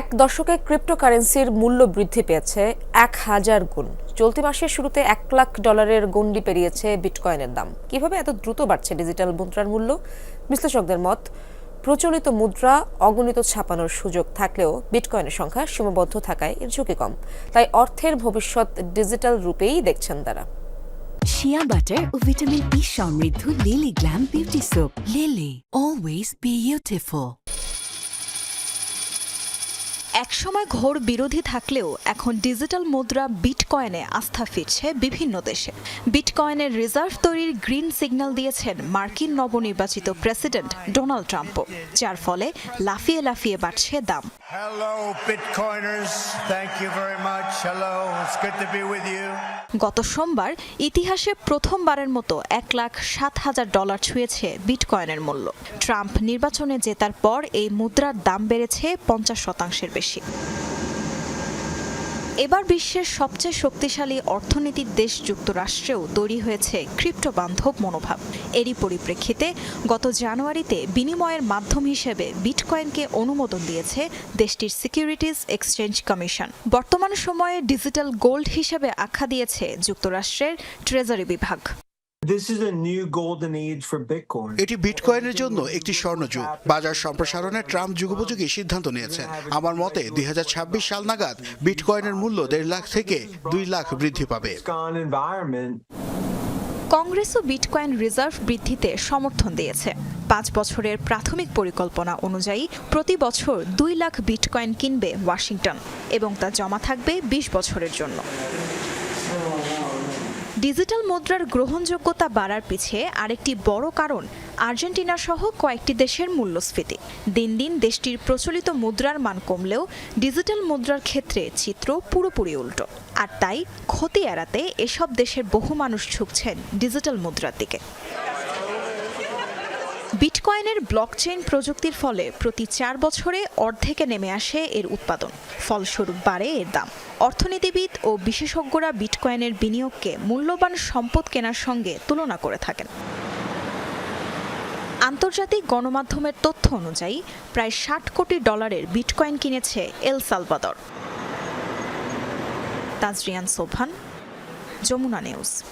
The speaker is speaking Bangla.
এক দশকে ক্রিপ্টোকারেন্সির মূল্য বৃদ্ধি পেয়েছে এক হাজার গুণ। চলতি মাসের শুরুতে এক লাখ ডলারের গণ্ডি পেরিয়েছে বিটকয়েনের দাম। কীভাবে এত দ্রুত বাড়ছে ডিজিটাল মুদ্রার মূল্য? বিশ্লেষকদের মত, প্রচলিত মুদ্রা অগণিত ছাপানোর সুযোগ থাকলেও বিটকয়েনের সংখ্যা সীমাবদ্ধ থাকায় এর ঝুঁকি কম। তাই অর্থের ভবিষ্যৎ ডিজিটাল রূপেই দেখছেন তারা। শিয়া বাটার ও ভিটামিন ই সমৃদ্ধ Lily glam beauty soap Lily always beautiful একসময় ঘোর বিরোধী থাকলেও এখন ডিজিটাল মুদ্রা বিটকয়েনে আস্থা ফিরছে বিভিন্ন দেশে। বিটকয়েনের রিজার্ভ তৈরির গ্রিন সিগন্যাল দিয়েছেন মার্কিন নবনির্বাচিত প্রেসিডেন্ট ডোনাল্ড ট্রাম্পও যার ফলে লাফিয়ে লাফিয়ে বাড়ছে দাম. গত সোমবার ইতিহাসে প্রথমবারের মতো এক লাখ সাত হাজার ডলার ছুঁয়েছে বিটকয়েনের মূল্য। ট্রাম্প নির্বাচনে জেতার পর এই মুদ্রার দাম বেড়েছে পঞ্চাশ শতাংশের বেশি। এবার বিশ্বের সবচেয়ে শক্তিশালী অর্থনীতির দেশ যুক্তরাষ্ট্রেও তৈরি হয়েছে ক্রিপ্টো বান্ধব মনোভাব। এরই পরিপ্রেক্ষিতে গত জানুয়ারিতে বিনিময়ের মাধ্যম হিসেবে বিটকয়েনকে অনুমোদন দিয়েছে দেশটির সিকিউরিটিজ এক্সচেঞ্জ কমিশন। বর্তমান সময়ে ডিজিটাল গোল্ড হিসেবে আখ্যা দিয়েছে যুক্তরাষ্ট্রের ট্রেজারি বিভাগ। This is a new golden age for Bitcoin. এটি বিটকয়েনের জন্য একটি স্বর্ণযুগ বাজার সম্প্রসারণে ট্রাম্প যুগোপযোগী সিদ্ধান্ত নিয়েছেন আমার মতে দুই হাজার ছাব্বিশ সাল নাগাদ বিটকয়েনের মূল্য দেড় লাখ থেকে দুই লাখ বৃদ্ধি পাবে. কংগ্রেসও বিটকয়েন রিজার্ভ বৃদ্ধিতে সমর্থন দিয়েছে পাঁচ বছরের প্রাথমিক পরিকল্পনা অনুযায়ী প্রতি বছর দুই লাখ বিটকয়েন কিনবে ওয়াশিংটন এবং তা জমা থাকবে বিশ বছরের জন্য ডিজিটাল মুদ্রার গ্রহণযোগ্যতা বাড়ার পিছে আরেকটি বড় কারণ আর্জেন্টিনা সহ কয়েকটি দেশের মূল্যস্ফীতি। দিন দিন দেশটির প্রচলিত মুদ্রার মান কমলেও ডিজিটাল মুদ্রার ক্ষেত্রে চিত্র পুরোপুরি উল্টো। আর তাই ক্ষতি এড়াতে এসব দেশের বহু মানুষ ঝুঁকছেন ডিজিটাল মুদ্রার দিকে। বিটকয়েনের ব্লকচেইন প্রযুক্তির ফলে প্রতি চার বছরে অর্ধেকে নেমে আসে এর উৎপাদন। ফলস্বরূপ বাড়ে এর দাম। অর্থনীতিবিদ ও বিশেষজ্ঞরা বিটকয়েনের বিনিয়োগকে মূল্যবান সম্পদ কেনার সঙ্গে তুলনা করে থাকেন। আন্তর্জাতিক গণমাধ্যমের তথ্য অনুযায়ী, প্রায় ষাট কোটি ডলারের বিটকয়েন কিনেছে এল সালভাদর। তাজরিয়ান সোভান যমুনা নিউজ।